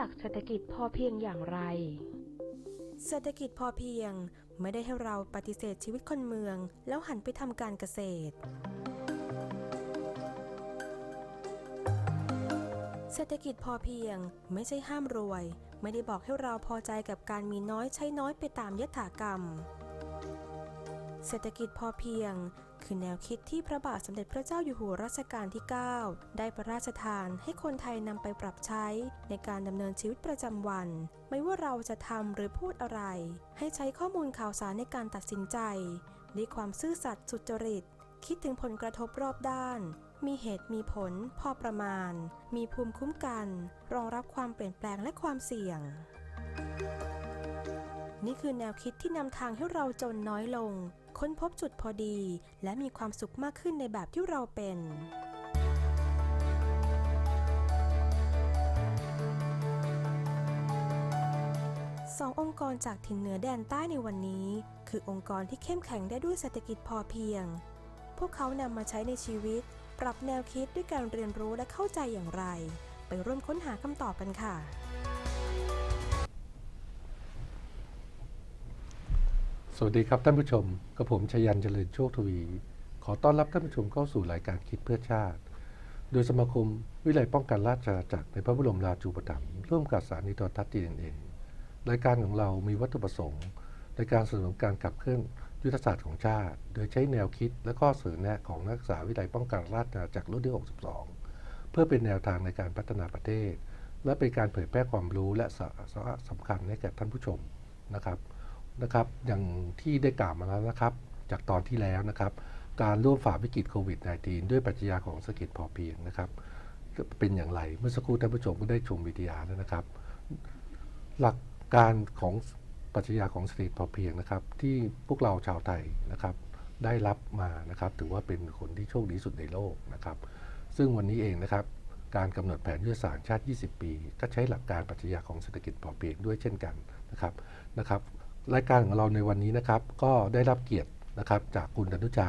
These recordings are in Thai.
จักเศรษฐกิจพอเพียงอย่างไร เศรษฐกิจพอเพียงไม่ได้ให้เราปฏิเสธชีวิตคนเมือง แล้วหันไปทำการเกษตร เศรษฐกิจพอเพียงไม่ใช่ห้ามรวย ไม่ได้บอกให้เราพอใจกับการมีน้อยใช้น้อยไปตามยถากรรม เศรษฐกิจพอเพียง คือแนวคิดที่พระบาทสมเด็จพระเจ้าอยู่หัวรัชกาลที่ 9 ได้พระราชทานให้คนไทยนำไปปรับใช้ในการดำเนินชีวิตประจำวัน ไม่ว่าเราจะทำหรือพูดอะไร ให้ใช้ข้อมูลข่าวสารในการตัดสินใจด้วยความซื่อสัตย์สุจริต คิดถึงผลกระทบรอบด้าน มีเหตุมีผล พอประมาณ มีภูมิคุ้มกัน รองรับความเปลี่ยนแปลงและความเสี่ยงนี่คือแนวคิดที่นำทางให้เราจนน้อยลง ค้นพบจุดพอดี และมีความสุขมากขึ้นในแบบที่เราเป็นสององค์กรจากถิ่นเหนือแดนใต้ในวันนี้ คือองค์กรที่เข้มแข็งได้ด้วยเศรษฐกิจพอเพียง พวกเขานำมาใช้ในชีวิต ปรับแนวคิดด้วยการเรียนรู้และเข้าใจอย่างไร ไปร่วมค้นหาคำตอบกันค่ะ สวัสดีครับท่านผู้ชมกับผมชยันเจริญโชคทวี ขอต้อนรับท่านผู้ชมเข้าสู่รายการคิดเพื่อชาติ โดยสมาคมวิไลป้องกันราชอาณาจักรในพระบรมราชูปถัมภ์ร่วมกับสถานีโทรทัศน์ดีเองรายการของเรามีวัตถุประสงค์ในการสนับสนุนการขับเคลื่อนยุทธศาสตร์ของชาติ โดยใช้แนวคิดและข้อเสนอแนะของนักศึกษาวิไลป้องกันราชอาณาจักรรุ่นที่ 62 เพื่อเป็นแนวทางในการพัฒนาประเทศ และเป็นการเผยแพร่ความรู้และสาระสำคัญให้แก่ท่านผู้ชมนะครับ นะครับอย่างที่ได้กล่าวมาแล้วนะครับ จากตอนที่แล้วนะครับ การร่วมฝ่าวิกฤตโควิด -19 ด้วยปรัชญาของเศรษฐกิจพอเพียงนะครับ เป็นอย่างไรเมื่อสักครู่ท่านผู้ชมก็ได้ชมวิทยาแล้วนะครับ หลักการของปรัชญาของเศรษฐกิจพอเพียงนะครับ ที่พวกเราชาวไทยนะครับ ได้รับมานะครับ ถือว่าเป็นคนที่โชคดีสุดในโลกนะครับ ซึ่งวันนี้เองนะครับการกำหนดแผนยุทธศาสตร์ชาติ 20 ปี ก็ใช้หลักการปรัชญาของเศรษฐกิจพอเพียงด้วยเช่นกันนะครับนะครับ รายการของเราในวันนี้นะครับก็ได้รับเกียรตินะครับจากคุณดนุชา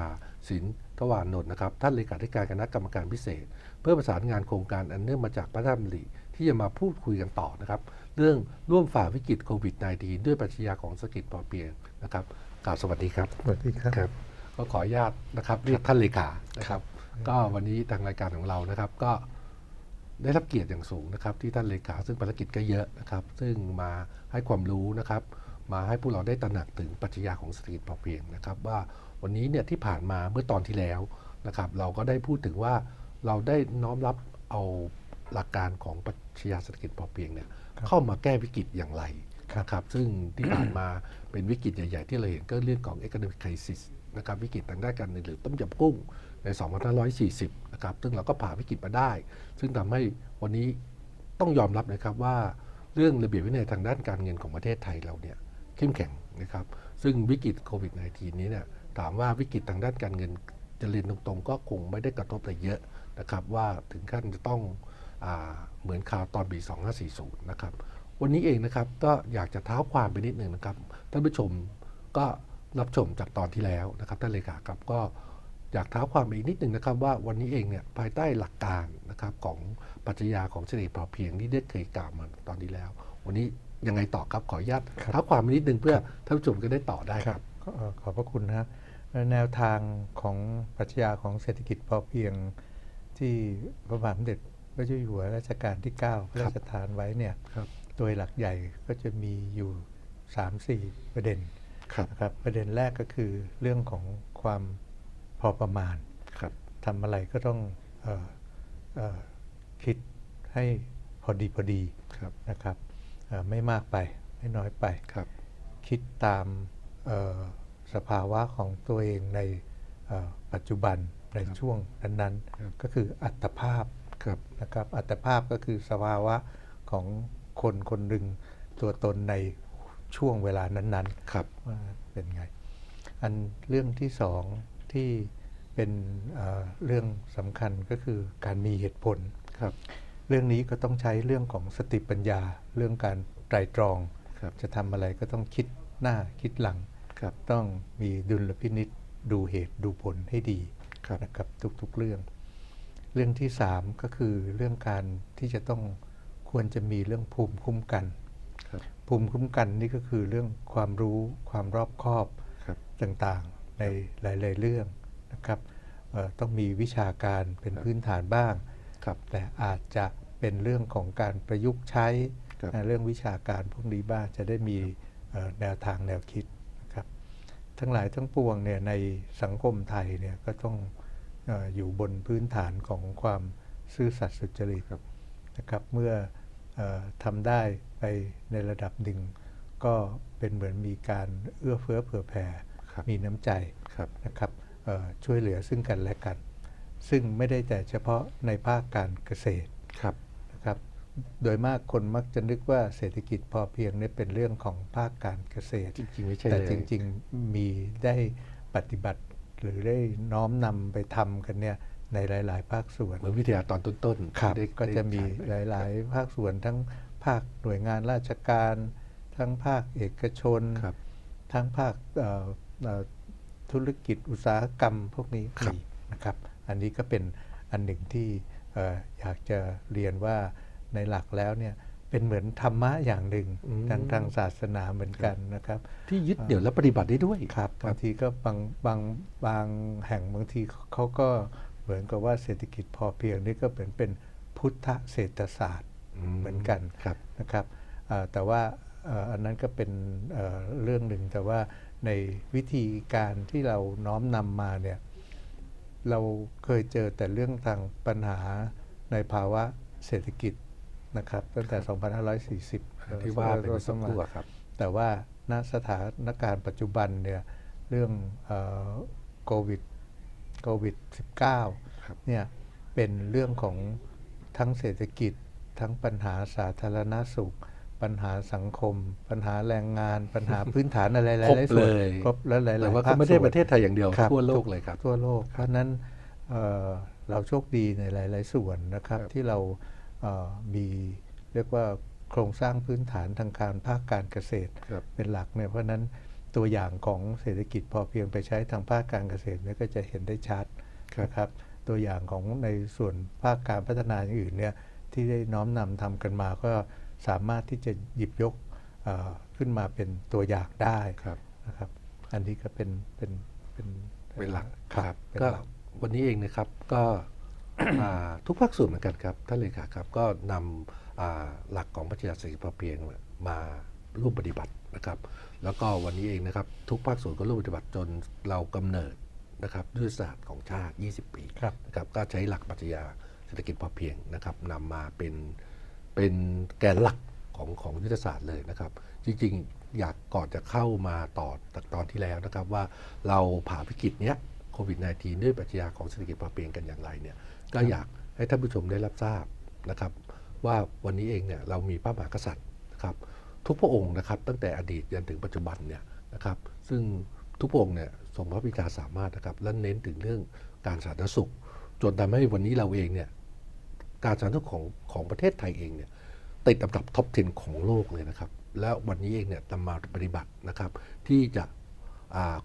สินทวานนท์นะครับท่านเลขาธิการคณะกรรมการพิเศษ เพื่อประสานงานโครงการอันเนื่องมาจากพระราชดำริที่จะมาพูดคุยกันต่อนะครับเรื่องร่วมฝ่าวิกฤตโควิด -19 ด้วยปรัชญาของเศรษฐกิจพอเพียงนะครับกล่าวสวัสดีครับสวัสดีครับครับก็ขออนุญาตนะครับเรียกท่านเลขานะครับ ก็วันนี้ทางรายการของเรานะครับก็ได้รับเกียรติอย่างสูงนะครับที่ท่านเลขาซึ่งภารกิจก็เยอะนะครับ ซึ่งมาให้ความรู้นะครับ มาให้พวกเราได้ตระหนักถึงปรัชญาของเศรษฐกิจพอเพียงนะครับ ว่าวันนี้เนี่ยที่ผ่านมาเมื่อตอนที่แล้วนะครับ เราก็ได้พูดถึงว่าเราได้น้อมรับเอาหลักการของปรัชญาเศรษฐกิจพอเพียงเนี่ยเข้ามาแก้วิกฤตอย่างไรนะครับซึ่งที่ผ่านมาเป็นวิกฤตใหญ่ ๆ ที่เราเห็นก็เรื่องของ economic crisis นะครับวิกฤตทางด้านการเงินหรือต้มยำกุ้งใน 2540 นะครับ ซึ่งเราก็ผ่านวิกฤตมาได้ ซึ่งทำให้วันนี้ต้องยอมรับนะครับว่าเรื่องระเบียบวินัยทางด้านการเงินของประเทศไทยเราเนี่ย เข้มแข็งนะครับ ซึ่งวิกฤตโควิด -19 นี้เนี่ยถามว่าวิกฤตทางด้านการเงินจะเรียนตรงๆ ก็คงไม่ได้กระทบอะไรเยอะนะครับว่าถึงขั้นจะต้องอเหมือนข่าวตอนปี 2540 นะครับ วันนี้เองนะครับก็อยากจะเท้าความไปนิดหนึ่งนะครับ ท่านผู้ชมก็รับชมจากตอนที่แล้วนะครับท่านเลขาครับก็อยากเท้าความไปอีกนิดหนึ่งนะครับว่าวันนี้เองเนี่ยภายใต้หลักการนะครับของปรัชญาของเศรษฐกิจพอเพียงที่ได้เคยกล่าวมาตอนที่แล้ว วันนี้ ยังไงต่อครับขออนุญาตครับเท้าความไปนิดหนึ่งเพื่อท่านผู้ชมก็ได้ต่อได้ครับก็เอ่อขอบพระคุณนะครับแนวทางของปรัชญาของเศรษฐกิจพอเพียงที่พระบาทสมเด็จพระเจ้าอยู่หัวรัชกาลที่ 9 พระราชทานไว้เนี่ยครับโดยหลักใหญ่ก็จะมีอยู่ 3-4 ประเด็นครับนะครับประเด็นแรกก็คือเรื่องของความพอประมาณครับทำอะไรก็ต้องเออเออคิดให้พอดีพอดีครับนะครับเอ่อ ไม่มากไปไม่น้อยไปครับ คิดตามเอ่อสภาวะของตัวเองในเอ่อปัจจุบันในช่วงนั้นครับๆก็คืออัตภาพครับนะครับอัตภาพก็คือสภาวะของคนคนหนึ่งตัวตนในช่วงเวลานั้นครับๆว่าเป็นไง อันเรื่องที่สองที่เป็นเอ่อเรื่องสำคัญก็คือการมีเหตุผลครับ เรื่องนี้ก็ต้องใช้เรื่องของสติปัญญา เรื่องการไตรตรองครับจะทำอะไรก็ต้องคิดหน้าคิดหลังครับต้องมีดุลพินิษดูเหตุดูผลให้ดีครับนะครับทุกๆเรื่อง เรื่องที่สามก็คือเรื่องการที่จะต้องควรจะมีเรื่องภูมิคุ้มกันครับภูมิคุ้มกันนี่ก็คือเรื่องความรู้ความรอบคอบครับต่างๆในหลาย ๆ เรื่องนะครับเอ่อต้องมีวิชาการเป็นพื้นฐานบ้างครับแต่อาจจะ เป็นเรื่องของการประยุกต์ใช้ครับในเรื่องวิชาการพวกนี้บ้างจะได้มีเอ่อแนวทางแนวคิดนะครับทั้งหลายทั้งปวงเนี่ยในสังคมไทยเนี่ยก็ต้องเอออยู่บนพื้นฐานของความซื่อสัตย์สุจริตครับนะครับเมื่อเออทำได้ไปในระดับหนึ่ง ก็เป็นเหมือนมีการเอื้อเฟื้อเผื่อแผ่ครับมีน้ำใจครับนะครับเอ่อช่วยเหลือซึ่งกันและกัน ซึ่งไม่ได้แต่เฉพาะในภาคการเกษตรครับนะครับ โดยมากคนมักจะนึกว่าเศรษฐกิจพอเพียงเนี่ยเป็นเรื่องของภาคการเกษตร จริงๆไม่ใช่แต่เลยจริง ๆ มีได้ปฏิบัติหรือได้น้อมนำไปทำกันเนี่ยในหลาย ๆ ภาคส่วนเหมือนวิทยาตอนต้นๆครับที่ได้ก็จะมีได้หลาย ๆ ภาคส่วนทั้งภาคหน่วยงานราชการ ทั้งภาคเอกชนครับทั้งภาคเอ่อเอ่อธุรกิจอุตสาหกรรมพวกนี้ครับมีนะครับ อันนี้ก็เป็นอันหนึ่งที่เอ่ออยากจะเรียนว่า ในหลักแล้วเนี่ยเป็นเหมือนธรรมะอย่างหนึ่งทางทางศาสนาเหมือนกันนะครับ ที่ยึดเหนี่ยวและปฏิบัติได้ด้วยครับบางทีก็บางบางบางแห่งบางทีเขาก็เหมือนกับว่าเศรษฐกิจพอเพียงนี่ก็เป็นเป็นพุทธเศรษฐศาสตร์อืมเหมือนกันครับนะครับเอ่อแต่ว่าเอ่ออันนั้นก็เป็นเอ่อเรื่องหนึ่งแต่ว่าในวิธีการที่เราน้อมนำมาเนี่ยเราเคยเจอแต่เรื่องทางปัญหาในภาวะเศรษฐกิจ นะครับตั้งแต่ 2540 ที่ว่าเป็นเอ่อสักครู่อะครับ แต่ว่าณสถานการณ์ปัจจุบันเนี่ยเรื่องเอ่อโควิดโควิดครับ -19 เนี่ยเป็นเรื่องของทั้งเศรษฐกิจทั้งปัญหาสาธารณสุข ปัญหาสังคม ปัญหาแรงงาน ปัญหาพื้นฐานอะไรหลายครบๆส่วนเลยครบและหลายๆแต่ว่าภาก็คไม่ได้ส่วนประเทศไทยอย่างเดียวครับทั่วโลกเลยครับทั่วโลกเพราะฉะนั้นเอ่อเราโชคดีในหลาย ๆ ส่วนนะครับครับที่เราเอ่อ มีเรียกว่าโครงสร้างพื้นฐานทางการภาคการเกษตรครับเป็นหลักเนี่ยเพราะฉะนั้นตัวอย่างของเศรษฐกิจพอเพียงไปใช้ทางภาคการเกษตรเนี่ยก็จะเห็นได้ชัดครับนะครับ ตัวอย่างของในส่วนภาคการพัฒนาอย่างอื่นเนี่ยที่ได้น้อมนำทำกันมาก็สามารถที่จะหยิบยกเอ่อขึ้นมาเป็นตัวอย่างได้ครับนะครับ อันนี้ก็เป็นเป็นเป็นเป็นหลักครับเป็นก็หลักวันนี้เองนะครับก็อ่า ทุกภาคส่วนเหมือนกันครับท่านเลขาครับก็นำอ่าหลักของปรัชญาเศรษฐกิจพอเพียงมาร่วมปฏิบัตินะครับ แล้วก็วันนี้เองนะครับทุกภาคส่วนก็ร่วมปฏิบัติจนเรากำเนิดนะครับยุทธศาสตร์ของชาติ 20 ปีครับนะครับก็ใช้หลักปรัชญาเศรษฐกิจพอเพียงนะครับนำมาเป็นเป็นแกนหลักของของยุทธศาสตร์เลยนะครับ จริงๆ อยากก่อนจะเข้ามาต่อจากตอนที่แล้วนะครับว่าเราผ่าวิกฤตเนี้ยโควิด -19 ด้วยปรัชญาของเศรษฐกิจพอเพียงกันอย่างไรเนี่ย ก็อยากให้ท่านผู้ชมได้รับทราบนะครับ ว่าวันนี้เองเนี่ยเรามีพระมหากษัตริย์นะครับ ทุกพระองค์นะครับ ตั้งแต่อดีตยันถึงปัจจุบันเนี่ยนะครับ ซึ่งทุกพระองค์เนี่ยทรงพระวิชาสามารถนะครับ และเน้นถึงเรื่องการสาธารณสุข จนทำให้วันนี้เราเองเนี่ยการสาธารณสุขของของประเทศไทยเองเนี่ยติดอันดับท็อป 10 ของโลกเลยนะครับ แล้ววันนี้เองเนี่ยนำมาปฏิบัตินะครับ ที่จะ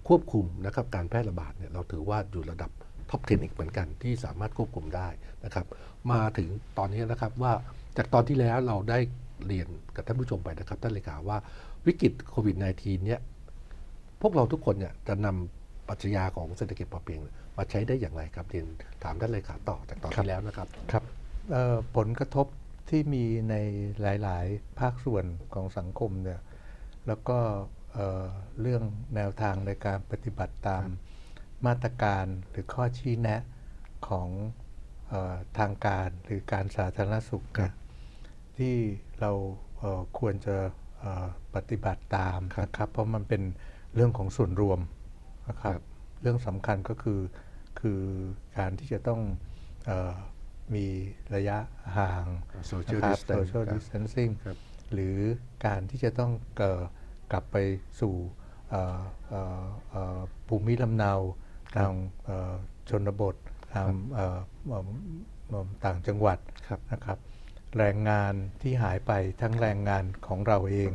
ควบคุมนะครับการแพร่ระบาดเนี่ยเราถือว่าอยู่ระดับ ท็อป 10 อีกเหมือนกันที่สามารถควบคุมได้นะครับมาถึงตอนนี้นะครับว่าจากตอนที่แล้วเราได้เรียนกับท่านผู้ชมไปนะครับท่านเลขาว่าวิกฤตโควิด -19 เนี่ยพวกเราทุกคนเนี่ยจะนำปรัชญาของเศรษฐกิจพอเพียง มาใช้ได้อย่างไรครับเรียนถามท่านเลขาต่อจากตอนที่แล้วนะครับครับเอ่อผลกระทบที่มีในหลาย ๆ ภาคส่วนของสังคมเนี่ยแล้วก็เอ่อเรื่องแนวทางในการปฏิบัติตาม มาตรการหรือข้อชี้แนะของเออทางการหรือการสาธารณสุขครับเนี่ยที่เราเอ่อควรจะเอ่อปฏิบัติตามครับนะครับเพราะมันเป็นเรื่องของส่วนรวมนะครับครับเรื่องสำคัญก็คือคือการที่จะต้องเออมีระยะห่าง social นะครับ distance social ครับ distancing ครับหรือการที่จะต้องเอ่อกลับไปสู่เอ่อเอ่อเอ่อภูมิลำเนา ทางเอ่อชนบททางเอ่อเอ่อเอ่อต่างจังหวัดครับนะครับ แรงงานที่หายไปทั้งแรงงานของเราเอง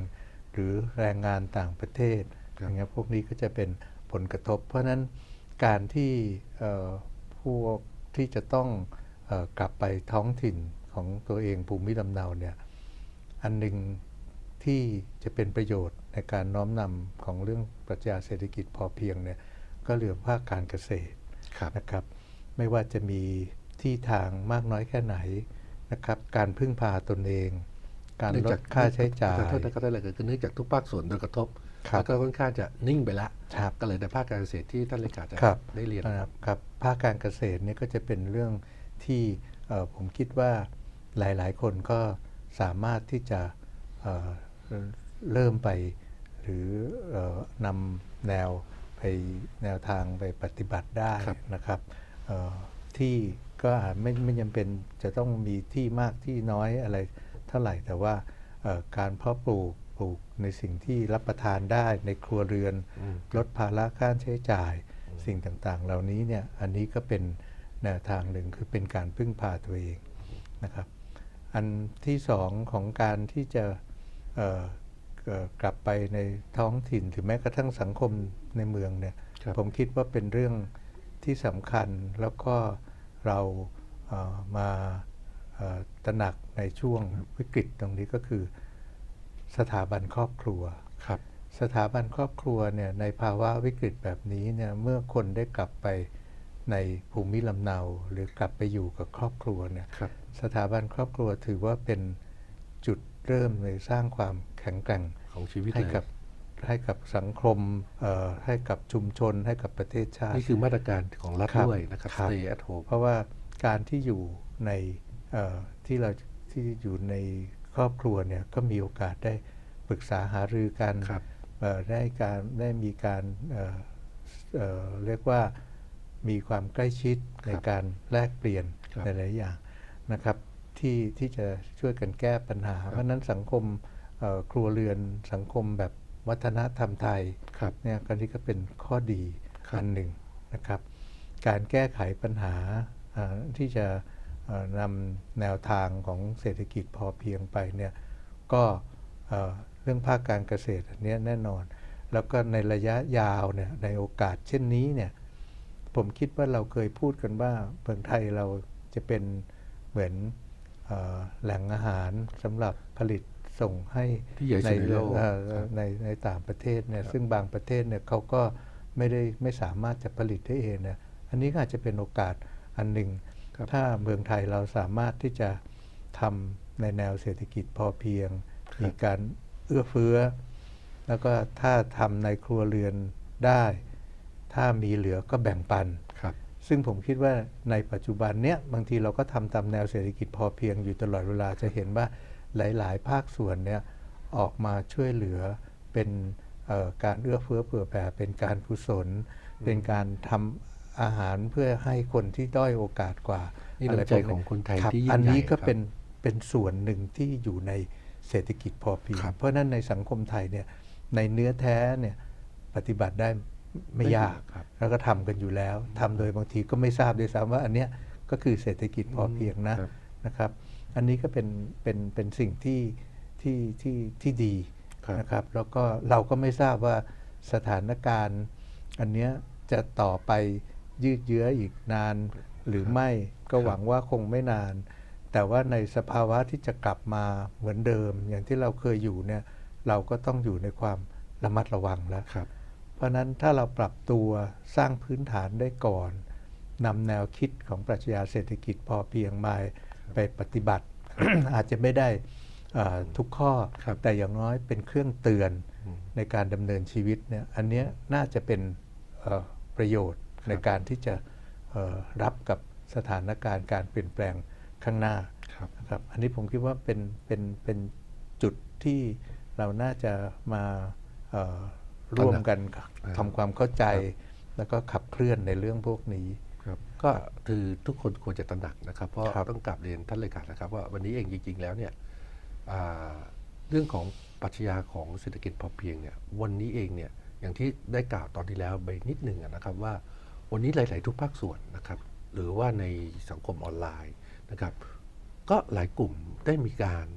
หรือแรงงานต่างประเทศครับอย่างเงี้ยพวกนี้ก็จะเป็นผลกระทบ เพราะฉะนั้นการที่เอ่อพวกที่จะต้องเออกลับไปท้องถิ่นของตัวเองภูมิลำเนาเนี่ยอันหนึ่งที่จะเป็นประโยชน์ในการน้อมนำของเรื่องปรัชญาเศรษฐกิจพอเพียงเนี่ย ก็เรื่องภาคการเกษตรครับนะครับ ไม่ว่าจะมีที่ทางมากน้อยแค่ไหนนะครับ การพึ่งพาตนเอง การเนื่องลจดค่าใช้จ่ายขอโทษนะครับได้เลยคือเนื่องจากทุกภาคส่วนโดนกระทบครับแล้วก็ค่อนข้างจะนิ่งไปละครับก็เลยในภาคการเกษตรที่ท่านเลขาจะครับได้เรียนนะครับครับภาคการเกษตรเนี่ยก็จะเป็นเรื่องที่เอ่อผมคิดว่าหลาย ๆ คนก็สามารถที่จะเอ่อเริ่มไป หรือเออนำแนว ไปแนวทางไปปฏิบัติได้ครับนะครับเอ่อที่ก็อาจไม่ไม่จำเป็นจะต้องมีที่มากที่น้อยอะไรเท่าไหร่แต่ว่าเอ่อการเพาะปลูกปลูกในสิ่งที่รับประทานได้ในครัวเรือนอืมลดภาระค่าใช้จ่าย สิ่งต่างๆ เหล่านี้เนี่ยอันนี้ก็เป็นแนวทางหนึ่งคือเป็นการพึ่งพาตัวเองนะครับ อันที่สองของการที่จะเอ่อเอ่อ กลับไปในท้องถิ่นหรือแม้กระทั่งสังคมในเมืองเนี่ยครับผมคิดว่าเป็นเรื่องที่สำคัญแล้วก็เราเอ่อมาเอ่อตระหนักในช่วงวิกฤตตรงนี้ก็คือ สถาบันครอบครัวครับสถาบันครอบครัวเนี่ยในภาวะวิกฤตแบบนี้เนี่ยเมื่อคนได้กลับไปในภูมิลำเนา หรือกลับไปอยู่กับครอบครัวเนี่ยครับสถาบันครอบครัวถือว่าเป็นจุด เริ่มในสร้างความแข็งแกร่งของชีวิตให้เลยกับให้กับสังคมเอ่อให้กับชุมชน ให้กับประเทศชาติ นี่คือมาตรการของรัฐครับด้วยนะครับครับ stay at home เพราะว่าการที่อยู่ในเอ่อที่เราที่อยู่ในครอบครัวเนี่ยก็มีโอกาสได้ปรึกษาหารือกันครับเอ่อได้การได้มีการเอ่อเอ่อเรียกว่ามีความใกล้ชิดในการแลกเปลี่ยนครับหลายๆอย่างนะครับ ที่ที่จะช่วยกันแก้ปัญหา เพราะฉะนั้นสังคมเอ่อครัวเรือนสังคมแบบวัฒนธรรมไทยครับเนี่ยก็นี่ก็เป็นข้อดีครับอันหนึ่งนะครับ การแก้ไขปัญหาอ่าที่จะเอ่อนำแนวทางของเศรษฐกิจพอเพียงไปเนี่ยก็เอ่อเรื่องภาคการเกษตรอันเนี้ยแน่นอน แล้วก็ในระยะยาวเนี่ยในโอกาสเช่นนี้เนี่ยผมคิดว่าเราเคยพูดกันว่าเมืองไทยเราจะเป็นเหมือนเอ่อ แหล่งอาหารสำหรับผลิตส่งให้ที่ใหญ่สุดในโลกเอ่อครับในในต่างประเทศเนี่ยครับซึ่งบางประเทศเนี่ยเขาก็ไม่ได้ไม่สามารถจะผลิตได้เองเนี่ยอันนี้ก็อาจจะเป็นโอกาสอันหนึ่งครับถ้าเมืองไทยเราสามารถที่จะทำในแนวเศรษฐกิจพอเพียง มีการเอื้อเฟื้อ แล้วก็ถ้าทำในครัวเรือนได้ ถ้ามีเหลือก็แบ่งปันครับ ซึ่งผมคิดว่าในปัจจุบันเนี้ยบางทีเราก็ทำตามแนวเศรษฐกิจพอเพียงอยู่ตลอดเวลาจะเห็นว่าหลาย ๆ ภาคส่วนเนี่ยออกมาช่วยเหลือเป็นเอ่อการเอื้อเฟื้อเผื่อแผ่เป็นการกุศล เป็นการทำอาหารเพื่อให้คนที่ด้อยโอกาสกว่านี่อะไรน้ำใจพวกของคนไทยรับที่ยิ่งอันนี้ใหญ่ก็ครับเป็นเป็นส่วนหนึ่งที่อยู่ในเศรษฐกิจพอเพียงครับเพราะฉะนั้นในสังคมไทยเนี่ยในเนื้อแท้เนี่ยปฏิบัติได้ ไม่ยากครับ แล้วก็ทำกันอยู่แล้วทำโดยบางทีก็ไม่ทราบด้วยซ้ำว่าอันเนี้ยก็คือเศรษฐกิจพอเพียงนะครับนะครับ อันนี้ก็เป็นเป็นเป็นสิ่งที่ที่ที่ที่ดีครับนะครับ แล้วก็เราก็ไม่ทราบว่าสถานการณ์ อันเนี้ยจะต่อไปยืดเยื้ออีกนานหรือไม่ก็หวังว่าคงไม่นาน แต่ว่าในสภาวะที่จะกลับมาเหมือนเดิม อย่างที่เราเคยอยู่เนี่ยเราก็ต้องอยู่ในความระมัดระวังแล้วค รับเพราะฉะนั้นถ้าเราปรับตัวสร้างพื้นฐานได้ก่อนนำแนวคิดของปรัชญาเศรษฐกิจพอเพียงมาไปปฏิบัติ อาจจะไม่ได้เอ่อทุกข้อครับแต่อย่างน้อยเป็นเครื่องเตือนอืมในการดำเนินชีวิตเนี่ยอันเนี้ยน่าจะเป็นเอ่อประโยชน์ในการที่จะเอ่อรับกับสถานการณ์การเปลี่ยนแปลงข้างหน้าครับนะครับอันนี้ผมคิดว่าเป็นเป็นเป็นจุดที่เราน่าจะมาเอ่อ ร่วมกันอ่าทำความเข้าใจครับแล้วก็ขับเคลื่อนในเรื่องพวกนี้ครับก็คือทุกคนควรจะตระหนักนะครับ เพราะครับต้องกลับเรียนท่านเลขานะครับ ว่าวันนี้เองจริง ๆ แล้วเนี่ยอ่าเรื่องของปรัชญาของเศรษฐกิจพอเพียงเนี่ยวันนี้เองเนี่ยอย่างที่ได้กล่าวตอนที่แล้วไปนิดหนึ่งอะนะครับว่าวันนี้หลาย ๆ ทุกภาคส่วนนะครับ หรือว่าในสังคมออนไลน์นะครับ ก็หลายกลุ่มได้มีการ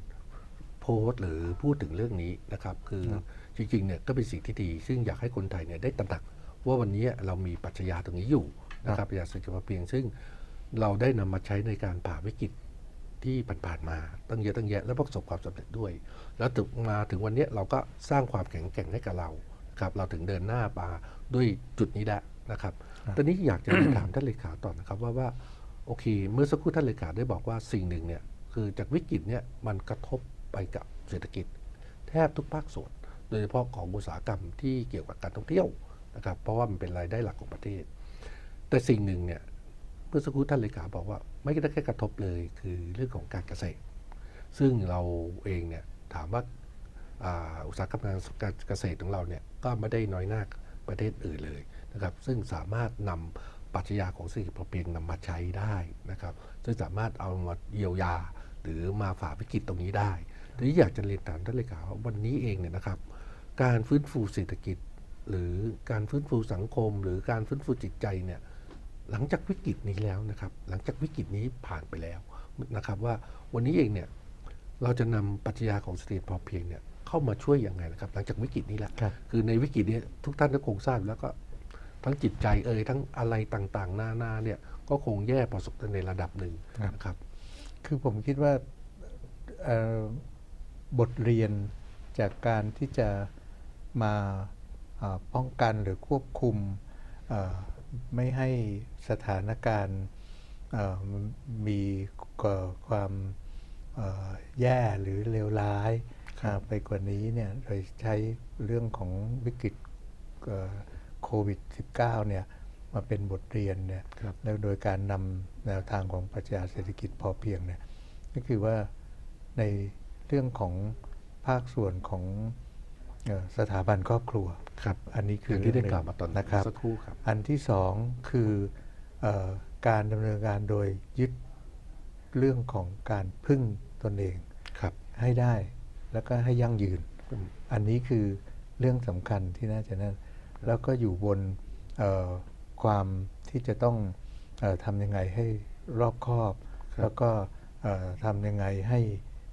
โพสต์หรือพูดถึงเรื่องนี้นะครับ คือครับ จริงๆเนี่ยก็เป็นสิ่งที่ดี ซึ่งอยากให้คนไทยเนี่ยได้ตระหนักว่าวันนี้เรามีปรัชญาตรงนี้อยู่นะครับปรัชญาเศรษฐกิจพอเพียง ซึ่งเราได้นำมาใช้ในการผ่าวิกฤตที่ผ่านๆมาตั้งเยอะตั้งแยะและประสบความสำเร็จด้วย แล้วถึงมาถึงวันเนี้ยเราก็สร้างความแข็งแกร่งให้กับเราครับเราถึงเดินหน้ามาด้วยจุดนี้ได้นะครับ ตอนนี้อยากจะถามท่านเลขาต่อนะครับว่าว่าโอเค เมื่อสักครู่ท่านเลขาได้บอกว่าสิ่งหนึ่งเนี่ยคือจากวิกฤตเนี่ยมันกระทบไปกับเศรษฐกิจ แทบทุกภาคส่วนโดยเฉพาะของอุตสาหกรรมที่เกี่ยวกับการท่องเที่ยวนะครับเพราะว่ามันเป็นรายได้หลักของประเทศ แต่สิ่งหนึ่งเนี่ยเมื่อสักครู่ท่านเลขาบอกว่า ไม่ได้แค่กระทบเลยคือเรื่องของการเกษตร ซึ่งเราเองเนี่ยถามว่าอุตสาหกรรมการเกษตรของเราเนี่ยก็ไม่ได้น้อยหน้าประเทศอื่นเลยนะครับซึ่งสามารถนำปรัชญาของเศรษฐกิจพอเพียงนำมาใช้ได้นะครับซึ่งสามารถเอามาเยียวยา หรือมาฝ่าวิกฤตตรงนี้ได้ทีนี้อยากจะเรียนถามท่านเลขาว่าวันนี้เองเนี่ยนะครับ การฟื้นฟูเศรษฐกิจ หรือการฟื้นฟูสังคม หรือการฟื้นฟูจิตใจเนี่ยหลังจากวิกฤตนี้แล้วนะครับ หลังจากวิกฤตนี้ผ่านไปแล้วนะครับ ว่าวันนี้เองเนี่ยเราจะนำปรัชญาของเศรษฐกิจพอเพียงเนี่ยเข้ามาช่วยยังไงนะครับ หลังจากวิกฤตนี้แหละครับคือในวิกฤตนี้ทุกท่านก็คงทราบแล้วก็ทั้งจิตใจเอ่ยทั้งอะไรต่างๆ หน้านาเนี่ยก็คงแย่พอสมควรในระดับหนึ่งนะครับ คือผมคิดว่าบทเรียนจากการที่จะ มาอ่าป้องกันหรือควบคุมเอ่อไม่ให้สถานการณ์เอ่อมีก่อความเอ่อแย่หรือเลวร้ายอ่าไปกว่านี้เนี่ยโดยใช้เรื่องของวิกฤตเอ่อโควิด -19 เนี่ยมาเป็นบทเรียนเนี่ยครับแล้วโดยการนำแนวทางของปรัชญาเศรษฐกิจพอเพียงเนี่ยก็คือว่าในเรื่องของภาคส่วนของเอ่อ สถาบันครอบครัวครับอันนี้อคือย่างที่ได้เรื่กล่าวมาตอนนะครับสักครู่ครับอันที่สองคือเออการดำเนินการโดยยึดเรื่องของการพึ่งตนเองครับให้ได้แล้วก็ให้ยั่งยืนอืมอันนี้คือเรื่องสำคัญที่น่าจะนั่นแล้วก็อยู่บนเอ่อความที่จะต้องเออทำยังไงให้รอบคอบครับแล้วก็เอ่อทำยังไงให้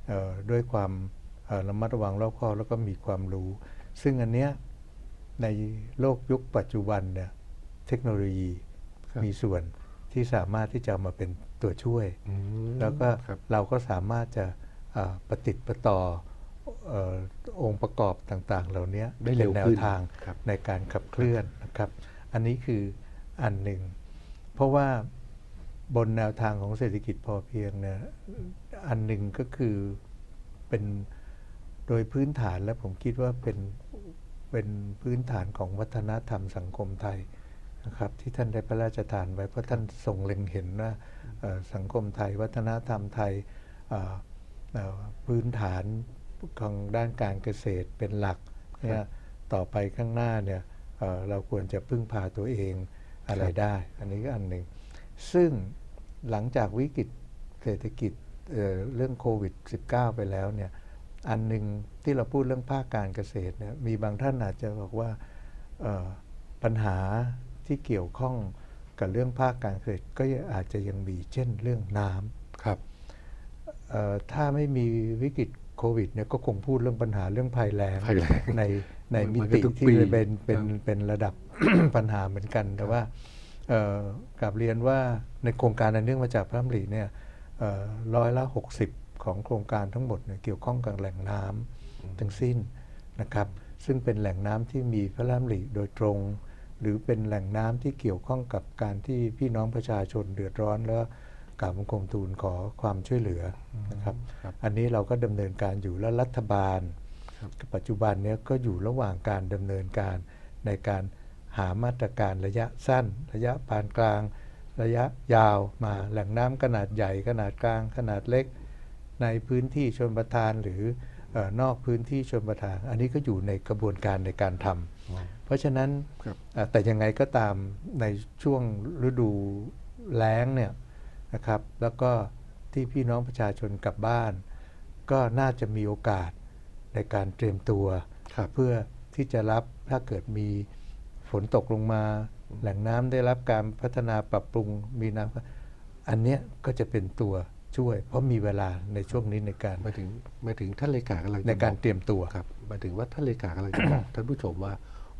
เอ่อด้วยความเอ่อ ระมัดระวังรอบคอบแล้วก็มีความรู้ ซึ่งอันเนี้ยในโลกยุคปัจจุบันเนี่ยเทคโนโลยีครับมีส่วนที่สามารถที่จะเอามาเป็นตัวช่วยอืมแล้วก็ครับเราก็สามารถจะอ่าประติดประต่อเอ่อองค์ประกอบต่าง ๆ เหล่านี้ได้เป็เร็นวแนวขึ้นทางครับในการขับเคลื่อนนะครับ อันนี้คืออันหนึ่ง เพราะว่าบนแนวทางของเศรษฐกิจพอเพียงเนี่ยอันหนึ่งก็คือเป็น โดยพื้นฐานและผมคิดว่าเป็นเป็นพื้นฐานของวัฒนธรรมสังคมไทยนะครับที่ท่านได้พระราชทานไว้เพราะท่านทรงเล็งเห็นว่าเอ่อสังคมไทย วัฒนธรรมไทยเอ่อเอ่อพื้นฐานของด้านการเกษตรเป็นหลักเนี่ยต่อไปข้างหน้าเนี่ยเอ่อเราควรจะพึ่งพาตัวเองอะไรได้ อันนี้ก็อันหนึ่ง ซึ่งหลังจากวิกฤตเศรษฐกิจเอ่อเรื่องโควิด -19 ไปแล้วเนี่ย อันหนึ่งที่เราพูดเรื่องภาคการเกษตรเนี่ยมีบางท่านอาจจะบอกว่าเอ่อปัญหาที่เกี่ยวข้องกับเรื่องภาคการเกษตรก็อาจจะยังมีเช่นเรื่องน้ำครับเอ่อถ้าไม่มีวิกฤตโควิดเนี่ยก็คงพูดเรื่องปัญหาเรื่องภัยแล้งภัยแล้งในในเหมืมิอนกัตินทุกที่ปีเป็นเป็นครับเป็นระดับปัญหาเหมือนกัน แต่ว่าเอ่อกลับเรียนว่าในโครงการอันเนื่องมาจากพระดำริเนี่ยเอ่อร้อยละ60 ของโครงการทั้งหมดเนี่ยเกี่ยวข้องกับแหล่งน้ำทั้งสิ้นนะครับ ซึ่งเป็นแหล่งน้ำที่มีพระราชดำริโดยตรง หรือเป็นแหล่งน้ำที่เกี่ยวข้องกับการที่พี่น้องประชาชนเดือดร้อนแล้วกราบบังคมทูลขอความช่วยเหลือนะครับครับ อันนี้เราก็ดำเนินการอยู่และรัฐบาล ปัจจุบันเนี้ยก็อยู่ระหว่างการดำเนินการในการหามาตรการระยะสั้น ระยะปานกลาง ระยะยาวมาแหล่งน้ำขนาดใหญ่ขนาดกลางขนาดเล็ก ในพื้นที่ชนประทานหรือเออนอกพื้นที่ชนประทาน อันนี้ก็อยู่ในกระบวนการในการทำเพราะฉะนั้นครับเอ่อแต่ยังไงก็ตามในช่วงฤดูแล้งเนี่ยนะครับแล้วก็ที่พี่น้องประชาชนกลับบ้าน ก็น่าจะมีโอกาสในการเตรียมตัวครับเพื่อที่จะรับถ้าเกิดมีฝนตกลงมา แหล่งน้ำได้รับการพัฒนาปรับปรุงมีน้ำอันเนี้ยก็จะเป็นตัว ช่วย เพราะมีเวลาในช่วงนี้ในการหมายถึงหมายถึงท่านเลขากำลังจะในการบอเตรียมตัวครับหมายถึงว่าท่านเลขากำลังจะบอกท่านผู้ชมว่า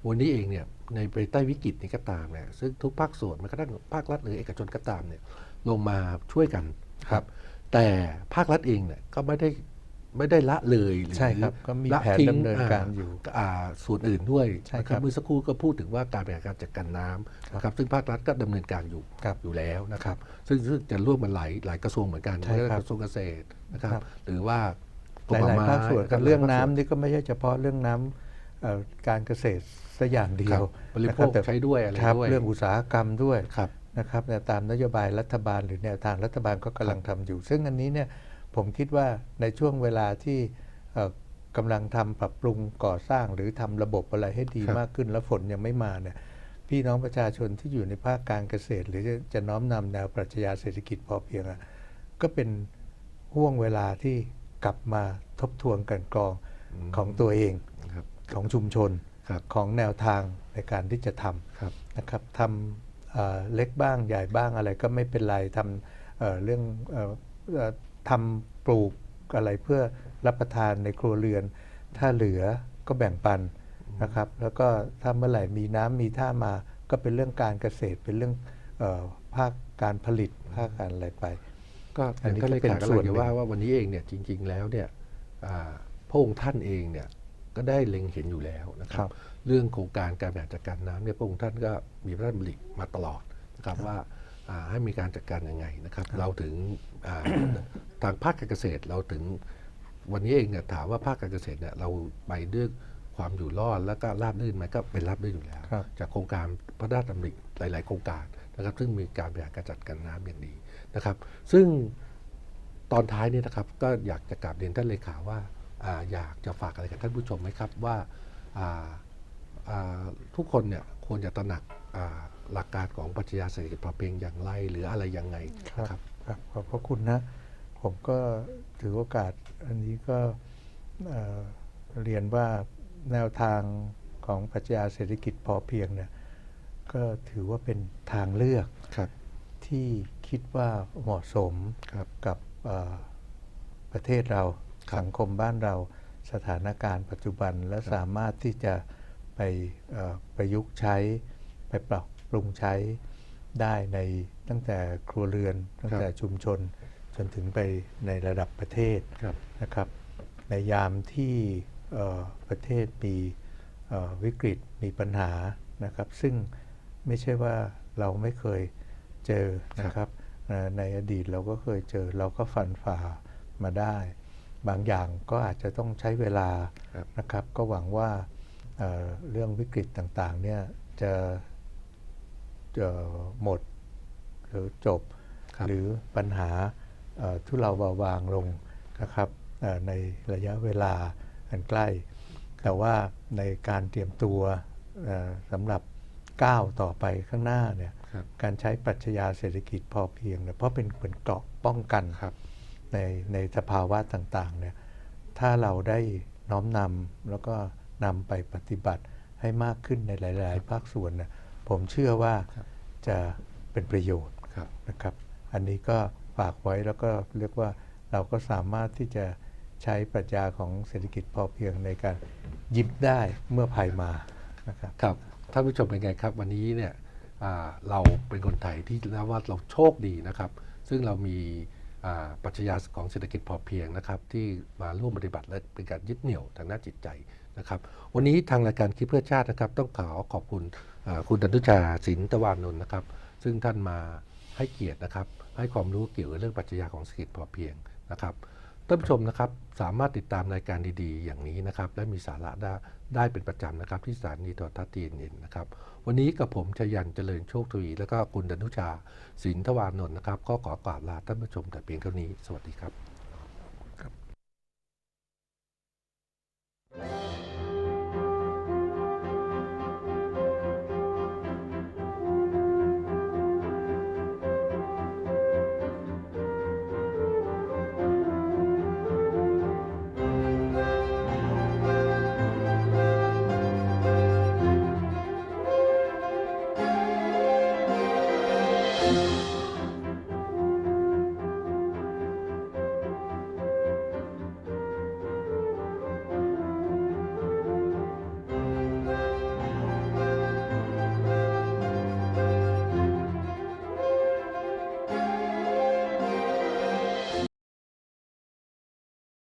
วันนี้เองเนี่ยในไปใต้วิกฤตนี้ก็ตามเนี่ยซึ่งทุกภาคส่วนแม้กระทั่งภาครัฐหรือเอกชนก็ตามเนี่ยลงมาช่วยกันครับ แต่ภาครัฐเองเนี่ยก็ไม่ได้ ไม่ได้ละเลยหรือใช่ครับก็มีละแผนทิ้งดำเนินการอยู่อ่าส่วนอื่นด้วยใช่นะคครัรับบเมื่อสักครู่ก็พูดถึงว่าการบริหารการจัดการน้ำนะครับซึ่งภาครัฐก็ดำเนินการอยู่ครับอยู่แล้วนะครับซึ่งซึ่งจะร่วมกันหลายหลายกระทรวงเหมือนกันใช่ครับกระทรวงเกษตรนะครับครับ หรือว่าหลายๆภาคส่วนกันเรื่องน้ำหลายๆภาคส่นี่ก็ไม่ใช่เฉพาะเรื่องน้ำเอ่อการเกษตรสักอย่างเดีคยรัวบบริโภคนะแต่ใช้ด้วยอะไรครับด้วยเรื่องอุตสาหกรรมด้วยครับนะครับแต่ตามนโยบายรัฐบาลหรือแนวทางรัฐบาลก็กำลังทำอยู่ ซึ่งอันนี้เนี่ย ผมคิดว่าในช่วงเวลาที่เอ่อกำลังทำปรับปรุงก่อสร้างหรือทำระบบอะไรให้ดีครับมากขึ้น แล้วฝนยังไม่มาเนี่ยพี่น้องประชาชนที่อยู่ในภาคการเกษตร หรือจะจะน้อมนำแนวปรัชญาเศรษฐกิจพอเพียงอะก็เป็นห่วงเวลาที่กลับมาทบทวนกันกรองของตัวเองครับของชุมชนครับของแนวทางในการที่จะทำครับนะครับทำเอ่อเล็กบ้างใหญ่บ้างอะไรก็ไม่เป็นไรทำเอ่อเรื่องเอ่อเอ่อ ทำปลูกอะไรเพื่อรับประทานในครัวเรือน ถ้าเหลือก็แบ่งปันนะครับ แล้วก็ถ้าเมื่อไหร่มีน้ำมีท่ามาก็เป็นเรื่องการเกษตรเป็นเรื่องเออภาคการผลิตภาคการอะไรไป ก็อันนี้ก็เลยก็เป็นขาก็ส่เลวนยหนึ่งว่าว่าวันนี้เองเนี่ยจริง ๆ แล้วเนี่ยอ่าพระองค์ท่านเองเนี่ยก็ได้เล็งเห็นอยู่แล้วนะคครัรับบเรื่องโครงการการบริหารจัดการน้ำเนี่ยพระองค์ท่านก็มีพระราชดำริมาตลอดนะครับว่าอ่าให้มีการจัดการยังไงนะครับ เราถึงอ่า ทางภาคการเกษตรเราถึงวันนี้เองเนี่ยถามว่าภาคการเกษตรเนี่ยเราไปด้วยความอยู่รอดแล้วก็ราบรื่นไหมก็เป็นราบรื่นอยู่แล้ว ครับ จากโครงการพระราชดำริหลาย ๆ โครงการนะครับ ซึ่งมีการบริหารการจัดการน้ำอย่างดีนะครับ ซึ่งตอนท้ายเนี่ยนะครับก็อยากจะกราบเรียนท่านเลขาว่าอาอยากจะฝากอะไรกับท่านผู้ชมไหมครับว่าอ่าอ่าทุกคนเนี่ยควรจะตระหนักอ่าหลักการของปรัชญาเศรษฐกิจพอเพียงอย่างไร หรืออะไรยังไงนะครับ ครับขอบพระคุณนะ ผมก็ถือโอกาสอันนี้ก็เอ่อเรียนว่าแนวทางของปรัชญาเศรษฐกิจพอเพียงเนี่ยก็ถือว่าเป็นทางเลือกครับที่คิดว่าเหมาะสมครับกับเอ่อประเทศเราครับสังคมบ้านเราสถานการณ์ปัจจุบันและสามารถที่จะไปเอ่อประยุกต์ใช้ ไปปรับปรุงใช้ได้ในตั้งแต่ครัวเรือนตั้งแต่ชุมชน จนถึงไปในระดับประเทศครับนะครับ ในยามที่เอ่อประเทศมีเอ่อวิกฤตมีปัญหานะครับ ซึ่งไม่ใช่ว่าเราไม่เคยเจอนะครับเอ่อในอดีตเราก็เคยเจอเราก็ฟันฝ่ามาได้ บางอย่างก็อาจจะต้องใช้เวลาครับนะครับ ก็หวังว่าเอ่อเรื่องวิกฤตต่างๆเนี่ยจะจะหมดหรือจบครับหรือปัญหาเอ่อ ทุเลาเบาบางลงนะครับเอ่อในระยะเวลาอันใกล้ แต่ว่าในการเตรียมตัวเอ่อสำหรับก้าวต่อไปข้างหน้าเนี่ยครับการใช้ปรัชญาเศรษฐกิจพอเพียงเนี่ยเพราะเป็นเหมือนเกราะป้องกันครับในในสภาวะต่างๆเนี่ยถ้าเราได้น้อมนำแล้วก็นำไปปฏิบัติให้มากขึ้นในหลาย ๆ ภาคส่วนเนี่ยผมเชื่อว่าครับจะเป็นประโยชน์ครับนะครับ อันนี้ก็ ฝากไว้แล้วก็เรียกว่าเราก็สามารถที่จะใช้ปรัชญาของเศรษฐกิจพอเพียงในการยิ้มได้เมื่อภัยมานะครับครับท่านผู้ชมเป็นไงครับ วันนี้เนี่ยเราเป็นคนไทยที่แล้วว่าเราโชคดีนะครับ ซึ่งเรามีปรัชญาของเศรษฐกิจพอเพียงนะครับ ที่มาร่วมปฏิบัติและเป็นการยึดเหนี่ยวทางด้านจิตใจนะครับ วันนี้ทางรายการคิดเพื่อชาตินะครับ ต้องขอขอบคุณคุณดันทุชาสินตะวานนท์นะครับ ซึ่งท่านมาให้เกียรตินะครับ ให้ความรู้เกี่ยวกับเรื่องปรัชญาของเศรษฐกิจพอเพียงนะครับท่านผู้ชมนะครับสามารถติดตามรายการดีๆ อย่างนี้นะครับและมีสาระได้ได้เป็นประจำนะครับที่สถานีโทรทัศน์ทีเอ็นนะครับวันนี้กับผมชยันเจริญโชคทวี และก็คุณดนุชาสินทวานนท์นะครับก็ขอกราบลาท่านผู้ชมแต่เพียงเท่านี้ สวัสดีครับ